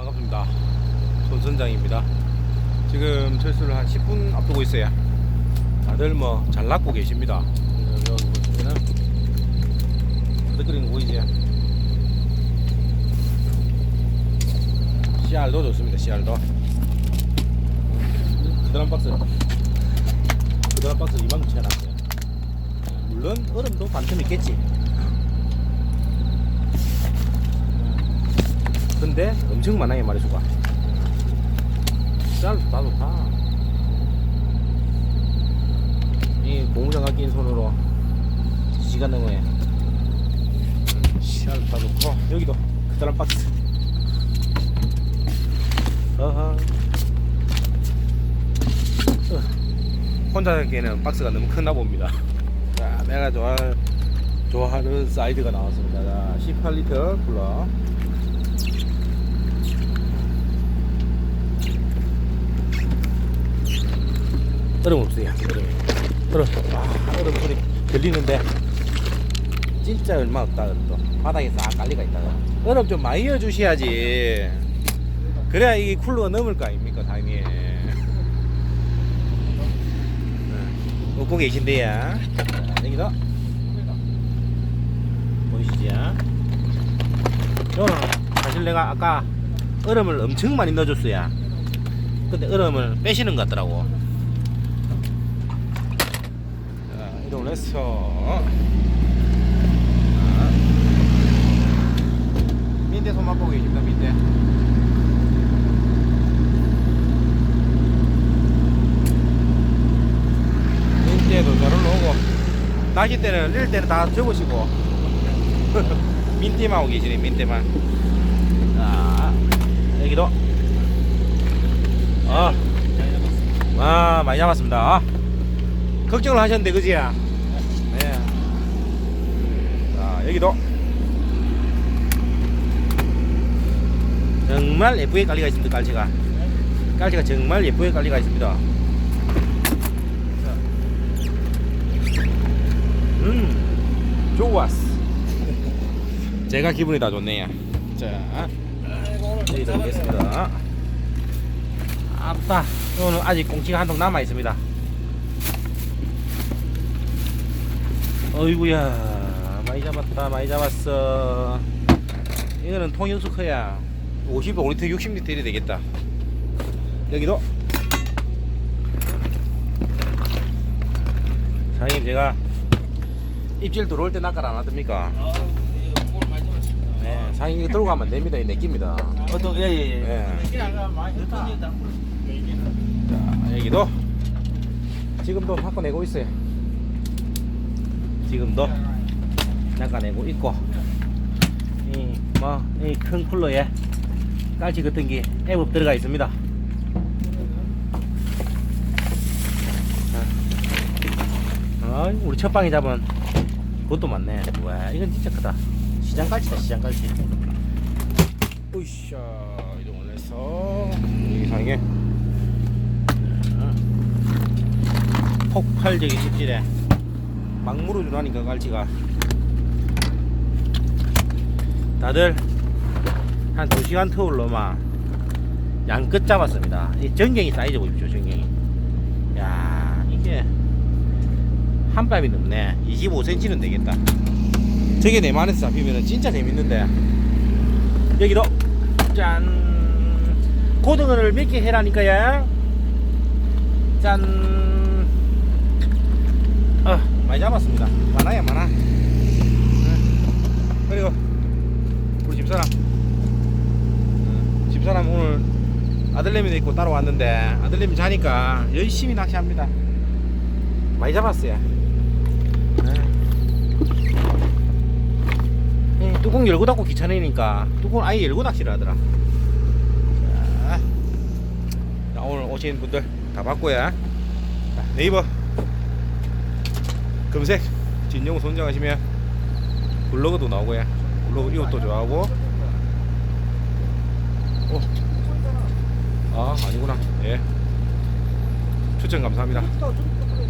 반갑습니다. 손선장입니다. 지금 철수를 한 10분 앞두고 있어요. 다들 뭐잘 낳고 계십니다. 여기 보시면은 뜨거리는 거 보이지? 씨알도 좋습니다. 씨알도. 그다음 박스. 그다음 박스 2만 9천 원. 물론 얼음도 반틈 있겠지. 근데 엄청 많아요 마리수가. 씨알도 다 좋다. 이 고무장갑 낀 손으로 시간 넘어에 씨알도 다 좋고 여기도 그다음 박스. 어허. 어. 혼자 하기에는 박스가 너무 크나 봅니다. 자, 내가 좋아, 좋아하는 사이즈가 나왔습니다. 자, 18리터 쿨러. 얼음 없어요. 얼음. 얼음. 아, 얼음 소리 들리는데 진짜 얼마 없다. 얼음도. 바닥에 싹 깔리가 있다. 얼음 좀 많이 넣어주셔야지. 그래야 이 쿨러가 넘을 거 아닙니까, 당연히. 웃고 계신데요. 자, 여기도. 보이시죠? 요는 사실 내가 아까 얼음을 엄청 많이 넣어줬어요. 근데 얼음을 빼시는 것 같더라고. 자, 이동을 했어. 자, 민대 손 맛보고 계십니다, 민대. 민대도 잘 올라오고, 낚시 때는, 릴 때는 다 접으시고, 민대만 오고 계시네, 민대만. 자, 여기도. 아, 아, 많이 잡았습니다. 걱정을 하셨는데, 그지? 네. 자, 여기도. 정말 예쁘게 깔리가 있습니다, 깔치가. 깔치가 정말 예쁘게 깔리가 있습니다. 자. 음, 좋았어. 제가 기분이 다 좋네요. 자, 여기 드리겠습니다. 아따, 오늘 아직 공치가 한 통 남아 있습니다. 어이구야, 많이 잡았다, 많이 잡았어. 이거는 통연수커야. 55리터, 60리터 이래 되겠다. 여기도. 사장님, 제가 입질 들어올 때 낚아라 안 하십니까? 네, 사장님 이거 들고 가면 안 됩니다. 이 내깁니다. 어떤 예예예. 예. 자, 자, 여기도 지금도 바꿔내고 있어요. 지금도 낚아내고 있고 이뭐이 큰 쿨러에 깔치 같은 게 애법 들어가 있습니다. 자, 아, 우리 첫 방에 잡은 그것도 많네. 와, 이건 진짜 크다. 시장 깔치다, 시장 깔치. 으쌰, 이동을 해서 이상하게 폭발적인 입질에 막 물어주라니까 깔치가 다들 한 2시간 터울로만 양끝 잡았습니다. 이 전갱이 사이즈 보십시오 전갱이. 야 이게 한 뼘이 넘네. 25cm는 되겠다. 저게 내 만에서 잡히면 진짜 재밌는데. 여기도 짠. 고등어를 몇 개 해라니까요. 짠. 아, 많이 잡았습니다. 많아요, 많아. 응. 그리고 우리 집사람, 응, 집사람 오늘 아들내미도 있고 따라왔는데 아들내미 자니까 열심히 낚시합니다. 많이 잡았어요. 응. 응, 뚜껑 열고 닫고 귀찮으니까 뚜껑 아예 열고 낚시를 하더라. 자, 자, 오늘 오신 분들 다 봤고요. 자, 네이버 검색 진영 선정하시면 블로그도 나오고요. 블로그 이것도 좋아하고. 어. 아 아니구나. 예. 추천 감사합니다.